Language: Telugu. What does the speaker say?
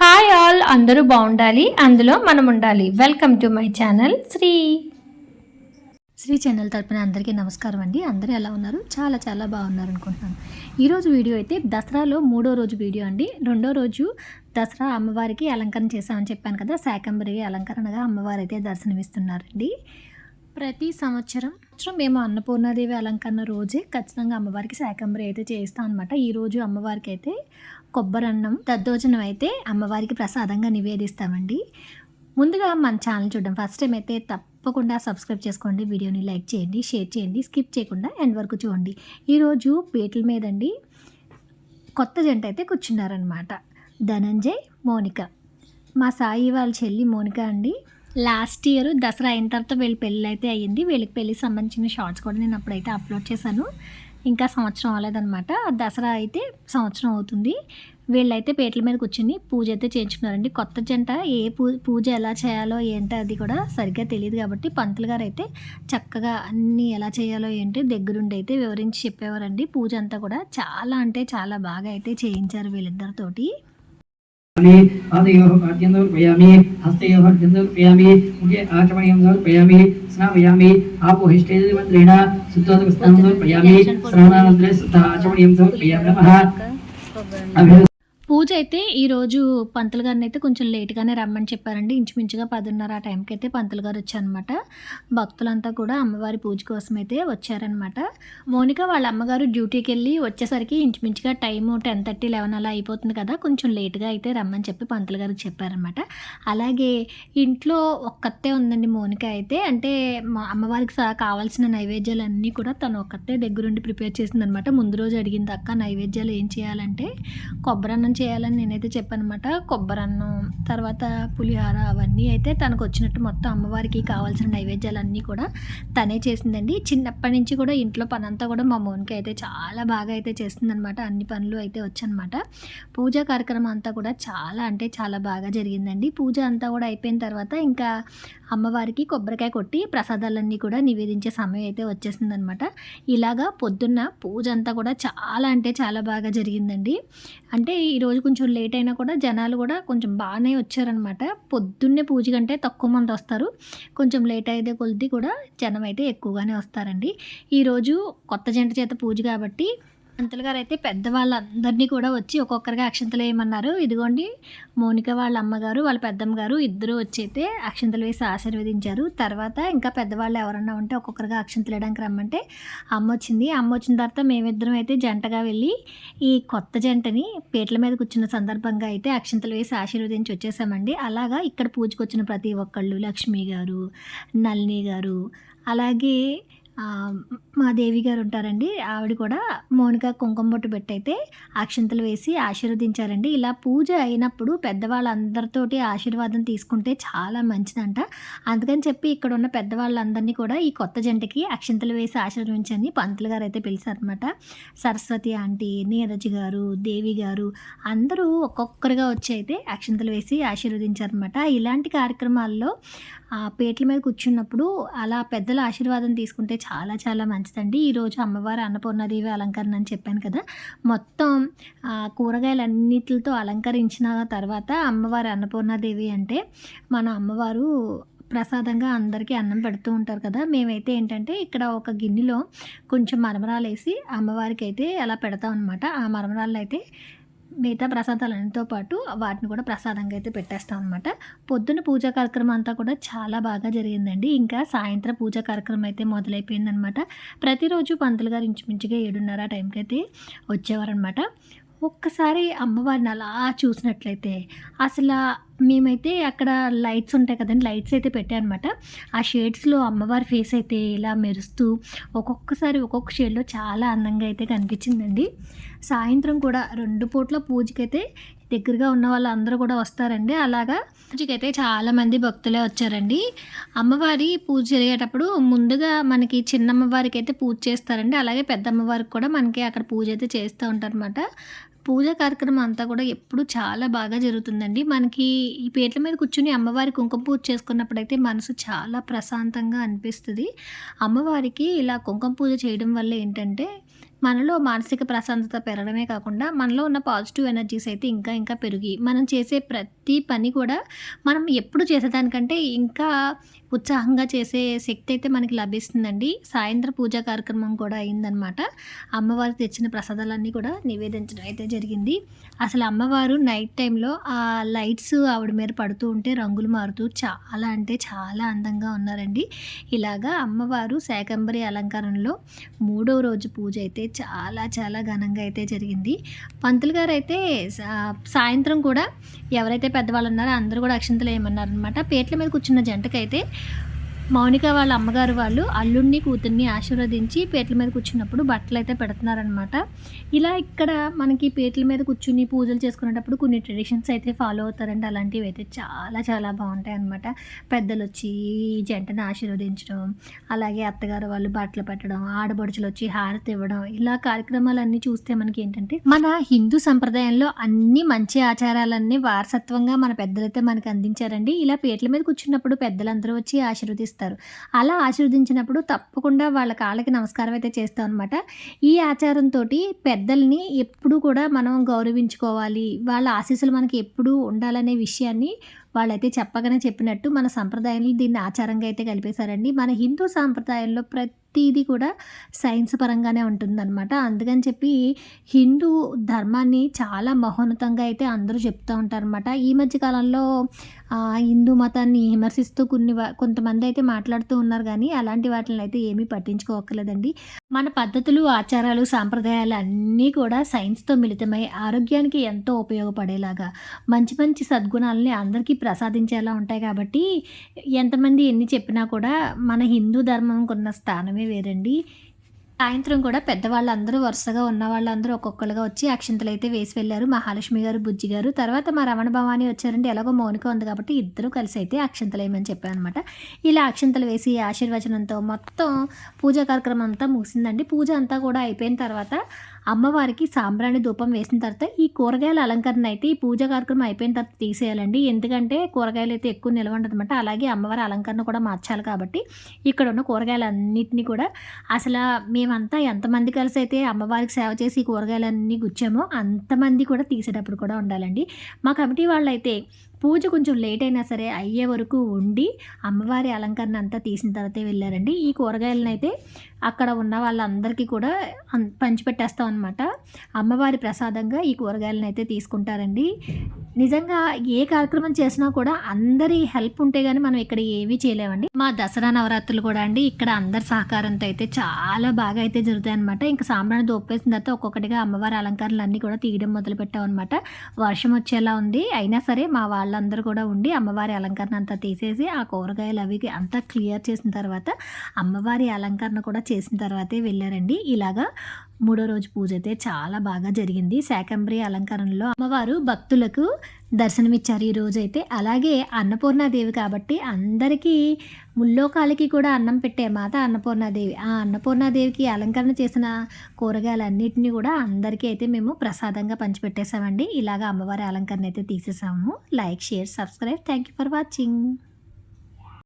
హాయ్ ఆల్ అందరూ బాగుండాలి అందులో మనం ఉండాలి. Welcome to my channel Sri. Sri channel తరపున అందరికీ నమస్కారం అండి. అందరూ ఎలా ఉన్నారు? చాలా చాలా బాగున్నారు అనుకుంటున్నాను. ఈరోజు వీడియో అయితే దసరాలో మూడో రోజు వీడియో అండి. రెండో రోజు దసరా అమ్మవారికి అలంకరణ చేశామని చెప్పాను కదా శాకంబరి అలంకరణగా అమ్మవారు అయితే దర్శనమిస్తున్నారండి. ప్రతి సంవత్సరం మేము అన్నపూర్ణాదేవి అలంకరణ రోజే ఖచ్చితంగా అమ్మవారికి శాకంబరి అయితే చేస్తాం అనమాట ఈ రోజు అమ్మవారికి అయితే కొబ్బరన్నం దద్దోజనం అయితే అమ్మవారికి ప్రసాదంగా నివేదిస్తామండి. ముందుగా మన ఛానల్ చూడడం ఫస్ట్ టైం అయితే తప్పకుండా సబ్స్క్రైబ్ చేసుకోండి వీడియోని లైక్ చేయండి షేర్ చేయండి స్కిప్ చేయకుండా ఎండ్ వరకు చూడండి. ఈరోజు పీటల మీదండి కొత్త జంట అయితే కూర్చున్నారనమాట ధనంజయ్ మోనిక. మా సాయి వాళ్ళ చెల్లి మోనిక అండి. లాస్ట్ ఇయర్ దసరా అయిన తర్వాత వీళ్ళ పెళ్ళి అయితే అయ్యింది. వీళ్ళకి పెళ్ళికి సంబంధించిన షార్ట్స్ కూడా నేను అప్పుడైతే అప్లోడ్ చేశాను. ఇంకా సంవత్సరం అవ్వలేదన్నమాట. దసరా అయితే సంవత్సరం అవుతుంది. వీళ్ళైతే పేటల మీద కూర్చొని పూజ అయితే చేయించుకున్నారండి. కొత్త జంట ఏ పూ పూజ ఎలా చేయాలో ఏంటో అది కూడా సరిగ్గా తెలియదు కాబట్టి పంతులు గారు అయితే చక్కగా అన్నీ ఎలా చేయాలో ఏంటి దగ్గరుండి అయితే వివరించి చెప్పేవారండి. పూజ అంతా కూడా చాలా అంటే చాలా బాగా అయితే చేయించారు వీళ్ళిద్దరితోటి. సమర్పయామి పాదయోః పాద్యం సమర్పయామి హస్తయోః అర్ఘ్యం సమర్పయామి ముఖే ఆచమనీయం సమర్పయామి స్నాపయామి ఆపోహిష్టేంద్రేణ శుద్ధోదకస్నానం సమర్పయామి శ్రవణానందరే శుద్ధ ఆచమనీయం సమర్పయామి నమః పూజ అయితే ఈరోజు పంతులు గారిని అయితే కొంచెం లేట్గానే రమ్మని చెప్పారండి. ఇంచుమించుగా పదిన్నర ఆ టైంకి అయితే పంతులు గారు వచ్చారనమాట భక్తులంతా కూడా అమ్మవారి పూజ కోసం అయితే వచ్చారనమాట మోనిక వాళ్ళ అమ్మగారు డ్యూటీకి వెళ్ళి వచ్చేసరికి ఇంచుమించుగా టైము టెన్ థర్టీ లెవెన్ అలా అయిపోతుంది కదా కొంచెం లేట్గా అయితే రమ్మని చెప్పి పంతులు గారికి చెప్పారనమాట అలాగే ఇంట్లో ఒక్కతే ఉందండి మోనిక అయితే. అంటే మా అమ్మవారికి సహా కావాల్సిన నైవేద్యాలు అన్నీ కూడా తను ఒక్కతే దగ్గరుండి ప్రిపేర్ చేసిందనమాట ముందు రోజు అడిగింది అక్క నైవేద్యాలు ఏం చేయాలంటే కొబ్బరి అన్నం చేయాలని నేనైతే చెప్పానమాట. కొబ్బరన్నం తర్వాత పులిహార అవన్నీ అయితే తనకు వచ్చినట్టు మొత్తం అమ్మవారికి కావాల్సిన నైవేద్యాలన్నీ కూడా తనే చేసిందండి. చిన్నప్పటి నుంచి కూడా ఇంట్లో పనంతా కూడా మా మోనికి అయితే చాలా బాగా అయితే చేస్తుందనమాట అన్ని పనులు అయితే వచ్చనమాట. పూజా కార్యక్రమం అంతా కూడా చాలా అంటే చాలా బాగా జరిగిందండి. పూజ అంతా కూడా అయిపోయిన తర్వాత ఇంకా అమ్మవారికి కొబ్బరికాయ కొట్టి ప్రసాదాలన్నీ కూడా నివేదించే సమయం అయితే వచ్చేసిందనమాట ఇలాగా పొద్దున్న పూజ అంతా కూడా చాలా అంటే చాలా బాగా జరిగిందండి. అంటే ఈరోజు కొంచెం లేట్ అయినా కూడా జనాలు కూడా కొంచెం బాగానే వచ్చారనమాట పొద్దున్నే పూజ కంటే తక్కువ మంది వస్తారు. కొంచెం లేట్ అయితే కొద్ది కూడా జనం అయితే ఎక్కువగానే వస్తారండి. ఈరోజు కొత్త జంట చేత పూజ కాబట్టి పంతులు గారు అయితే పెద్దవాళ్ళందరినీ కూడా వచ్చి ఒక్కొక్కరిగా అక్షంతలు వేయమన్నారు. ఇదిగోండి మౌనిక వాళ్ళ అమ్మగారు వాళ్ళ పెద్దమ్మ గారు ఇద్దరు వచ్చి అయితే అక్షంతలు వేసి ఆశీర్వదించారు. తర్వాత ఇంకా పెద్దవాళ్ళు ఎవరన్నా ఉంటే ఒక్కొక్కరిగా అక్షంతలు వేయడానికి రమ్మంటే అమ్మ వచ్చింది. అమ్మ వచ్చిన తర్వాత మేమిద్దరం అయితే జంటగా వెళ్ళి ఈ కొత్త జంటని పీటల మీద కూర్చున్న సందర్భంగా అయితే అక్షంతలు వేసి ఆశీర్వదించి వచ్చేసామండి. అలాగా ఇక్కడ పూజకు వచ్చిన ప్రతి ఒక్కళ్ళు లక్ష్మి గారు నళిని గారు అలాగే మా దేవి గారు ఉంటారండి. ఆవిడ కూడా మౌనిక కుంకుమ బొట్టు పెట్టయితే అక్షంతలు వేసి ఆశీర్వదించారండి. ఇలా పూజ అయినప్పుడు పెద్దవాళ్ళందరితోటి ఆశీర్వాదం తీసుకుంటే చాలా మంచిదంట. అందుకని చెప్పి ఇక్కడ ఉన్న పెద్దవాళ్ళందరినీ కూడా ఈ కొత్త జంటకి అక్షంతలు వేసి ఆశీర్వదించని పంతులు గారు అయితే పిలిచారనమాట సరస్వతి ఆంటీ నీరజ్ గారు దేవి గారు అందరూ ఒక్కొక్కరుగా వచ్చి అయితే అక్షంతలు వేసి ఆశీర్వదించారనమాట ఇలాంటి కార్యక్రమాల్లో ఆ పీటల మీద కూర్చున్నప్పుడు అలా పెద్దల ఆశీర్వాదం తీసుకుంటే చాలా చాలా మంచిదండి. ఈరోజు అమ్మవారి అన్నపూర్ణదేవి అలంకరణ అని చెప్పాను కదా. మొత్తం కూరగాయలు కూరగాయలన్నిటితో అలంకరించిన తర్వాత అమ్మవారి అన్నపూర్ణాదేవి అంటే మన అమ్మవారు ప్రసాదంగా అందరికీ అన్నం పెడుతూ ఉంటారు కదా. మేమైతే ఏంటంటే ఇక్కడ ఒక గిన్నెలో కొంచెం మరమరాలు వేసి అమ్మవారికి అయితే అలా పెడతాం అనమాట ఆ మరమరాలు అయితే మిగతా ప్రసాదాలతో పాటు వాటిని కూడా ప్రసాదంగా అయితే పెట్టేస్తాం అనమాట పొద్దున్న పూజా కార్యక్రమం అంతా కూడా చాలా బాగా జరిగిందండి. ఇంకా సాయంత్రం పూజా కార్యక్రమం అయితే మొదలైపోయిందనమాట ప్రతిరోజు పంతులు గారు ఇంచుమించుగా ఏడున్నర ఆ టైంకి అయితే వచ్చేవారనమాట ఒక్కసారి అమ్మవారిని అలా చూసినట్లయితే అసలు మేమైతే అక్కడ లైట్స్ ఉంటాయి కదండి లైట్స్ అయితే పెట్టానమాట. ఆ షేడ్స్లో అమ్మవారి ఫేస్ అయితే ఇలా మెరుస్తూ ఒక్కొక్కసారి ఒక్కొక్క షేడ్లో చాలా అందంగా అయితే కనిపించిందండి. సాయంత్రం కూడా రెండు పూట్ల పూజకైతే దగ్గరగా ఉన్న వాళ్ళందరూ కూడా వస్తారండి. అలాగా పూజకైతే చాలామంది భక్తులే వచ్చారండి. అమ్మవారి పూజ జరిగేటప్పుడు ముందుగా మనకి చిన్న అమ్మవారికి అయితే పూజ చేస్తారండి. అలాగే పెద్ద అమ్మవారికి కూడా మనకి అక్కడ పూజ అయితే చేస్తూ ఉంటారన్నమాట. పూజ కార్యక్రమం అంతా కూడా ఎప్పుడు చాలా బాగా జరుగుతుందండి. మనకి ఈ పీటల మీద కూర్చొని అమ్మవారి కుంకుమ పూజ చేసుకున్నప్పుడైతే మనసు చాలా ప్రశాంతంగా అనిపిస్తుంది అమ్మవారికి ఇలా కుంకుమ పూజ చేయడం వల్ల ఏంటంటే, మనలో మానసిక ప్రశాంతత పెరగడమే కాకుండా, మనలో ఉన్న పాజిటివ్ ఎనర్జీస్ అయితే ఇంకా ఇంకా పెరిగి, మనం చేసే ప్రతి పని కూడా మనం ఎప్పుడు చేసేదానికంటే ఇంకా ఉత్సాహంగా చేసే శక్తి అయితే మనకి లభిస్తుందండి. సాయంత్రం పూజా కార్యక్రమం కూడా అయిందనమాట. అమ్మవారు తెచ్చిన ప్రసాదాలన్నీ కూడా నివేదించడం అయితే జరిగింది. అసలు అమ్మవారు నైట్ టైంలో ఆ లైట్స్ ఆవిడ మీద పడుతూ ఉంటే రంగులు మారుతూ చాలా అంటే చాలా అందంగా ఉన్నారండి. ఇలాగా అమ్మవారు శాకంబరి అలంకారంలో మూడో రోజు పూజ అయితే చాలా చాలా ఘనంగా అయితే జరిగింది. పంతులు గారు సా సాయంత్రం కూడా ఎవరైతే పెద్దవాళ్ళు ఉన్నారో అందరూ కూడా అక్షింతలు అనమాట పేట్ల మీద కూర్చున్న జంటకైతే మౌనిక వాళ్ళ అమ్మగారు వాళ్ళు అల్లుడిని, కూతుర్ని ఆశీర్వదించి పీటల మీద కూర్చున్నప్పుడు బట్టలైతే పెడుతున్నారనమాట. ఇలా ఇక్కడ మనకి పీటల మీద కూర్చుని పూజలు చేసుకునేటప్పుడు కొన్ని ట్రెడిషన్స్ అయితే ఫాలో అవుతారండి. అలాంటివి అయితే చాలా చాలా బాగుంటాయి అనమాట పెద్దలు వచ్చి జంటను ఆశీర్వదించడం, అలాగే అత్తగారు వాళ్ళు బట్టలు పెట్టడం, ఆడపడుచులొచ్చి హారతి ఇవ్వడం, ఇలా కార్యక్రమాలన్నీ చూస్తే మనకి ఏంటంటే మన హిందూ సంప్రదాయంలో అన్ని మంచి ఆచారాలన్నీ వారసత్వంగా మన పెద్దలైతే మనకు అందించారండి. ఇలా పేట్ల మీద కూర్చున్నప్పుడు పెద్దలందరూ వచ్చి ఆశీర్వదిస్తారు. అలా ఆశీర్వదించినప్పుడు తప్పకుండా వాళ్ళ కాళ్ళకి నమస్కారం అయితే చేస్తాం అనమాట ఈ ఆచారంతోటి పెద్దల్ని ఎప్పుడూ కూడా మనం గౌరవించుకోవాలి. వాళ్ళ ఆశీస్సులు మనకి ఎప్పుడూ ఉండాలనే విషయాన్ని వాళ్ళైతే చెప్పగానే చెప్పినట్టు మన సంప్రదాయంలో దీన్ని ఆచారంగా అయితే కలిపేశారండి. మన హిందూ సాంప్రదాయంలో ప్రతిదీ కూడా సైన్స్ పరంగానే ఉంటుందన్నమాట అందుకని చెప్పి హిందూ ధర్మాన్ని చాలా మహోన్నతంగా అయితే అందరూ చెప్తూ ఉంటారనమాట. ఈ మధ్య కాలంలో హిందూ మతాన్ని విమర్శిస్తూ కొన్ని కొంతమంది అయితే మాట్లాడుతూ ఉన్నారు కానీ అలాంటి వాటిని అయితే ఏమీ పట్టించుకోక్కర్లేదండి. మన పద్ధతులు, ఆచారాలు, సాంప్రదాయాలు అన్నీ కూడా సైన్స్‌తో మిళితమై ఆరోగ్యానికి ఎంతో ఉపయోగపడేలాగా, మంచి మంచి సద్గుణాలని అందరికీ ప్రసాదించేలా ఉంటాయి కాబట్టి, ఎంతమంది ఎన్ని చెప్పినా కూడా మన హిందూ ధర్మంకున్న స్థానమే వేరండి. సాయంత్రం కూడా పెద్దవాళ్ళందరూ వరుసగా ఉన్న వాళ్ళందరూ ఒక్కొక్కరుగా వచ్చి అక్షంతలు అయితే వేసి వెళ్ళారు మహాలక్ష్మి గారు, బుజ్జి గారు. తర్వాత మా రమణ భవాని వచ్చారండి. ఎలాగో మౌనిక ఉంది కాబట్టి ఇద్దరూ కలిసి అయితే అక్షింతలేయమని చెప్పాననమాట. ఇలా అక్షంతలు వేసి ఆశీర్వచనంతో మొత్తం పూజా కార్యక్రమం అంతా ముగిసిందండి. పూజ అంతా కూడా అయిపోయిన తర్వాత అమ్మవారికి సాంబ్రాణి ధూపం వేసిన తర్వాత ఈ కూరగాయల అలంకరణ అయితే ఈ పూజ కార్యక్రమం అయిపోయిన తర్వాత తీసేయాలండి. ఎందుకంటే కూరగాయలు అయితే ఎక్కువ నిల్వ ఉండదనమాట. అలాగే అమ్మవారి అలంకరణ కూడా మార్చాలి కాబట్టి ఇక్కడ ఉన్న కూరగాయలన్నిటిని కూడా అసలు మేమంతా ఎంతమంది కలిసి అయితే అమ్మవారికి సేవ చేసి ఈ కూరగాయలన్నీ గుచ్చామో అంతమంది కూడా తీసేటప్పుడు కూడా ఉండాలండి. మా కమిటీ వాళ్ళైతే పూజ కొంచెం లేట్ అయినా సరే అయ్యే వరకు ఉండి అమ్మవారి అలంకరణ అంతా తీసిన తర్వాతే వెళ్ళారండి. ఈ కూరగాయలనైతే అక్కడ ఉన్న వాళ్ళందరికీ కూడా పంచిపెట్టేస్తాం అనమాట. అమ్మవారి ప్రసాదంగా ఈ కూరగాయలను అయితే తీసుకుంటారండి. నిజంగా ఏ కార్యక్రమం చేసినా కూడా అందరి హెల్ప్ ఉంటే కానీ మనం ఇక్కడ ఏమీ చేయలేమండి. మా దసరా నవరాత్రులు కూడా అండి ఇక్కడ అందరి సహకారంతో అయితే చాలా బాగా అయితే జరుగుతాయి అనమాట ఇంకా సాంబ్రాన్ని దోపేసిన తర్వాత ఒక్కొక్కటిగా అమ్మవారి అలంకరణలన్నీ కూడా తీయడం మొదలు పెట్టామన్నమాట వర్షం వచ్చేలా ఉంది. అయినా సరే మా వాళ్ళందరూ కూడా ఉండి అమ్మవారి అలంకరణ అంతా తీసేసి ఆ కూరగాయలు అవి అంతా క్లియర్ చేసిన తర్వాత అమ్మవారి అలంకరణ కూడా చేసిన తర్వాతే వెళ్ళారండి. ఇలాగా మూడో రోజు పూజ అయితే చాలా బాగా జరిగింది. శాకంబరి అలంకరణలో అమ్మవారు భక్తులకు దర్శనమిచ్చారు ఈ రోజైతే. అలాగే అన్నపూర్ణాదేవి కాబట్టి అందరికీ ముల్లోకాలకి కూడా అన్నం పెట్టే మాత అన్నపూర్ణాదేవి. ఆ అన్నపూర్ణాదేవికి అలంకరణ చేసిన కూరగాయలన్నిటిని కూడా అందరికీ అయితే మేము ప్రసాదంగా పంచిపెట్టేసామండి. ఇలాగ అమ్మవారి అలంకరణ అయితే తీసేసాము. Like, share, subscribe. Thank you for watching.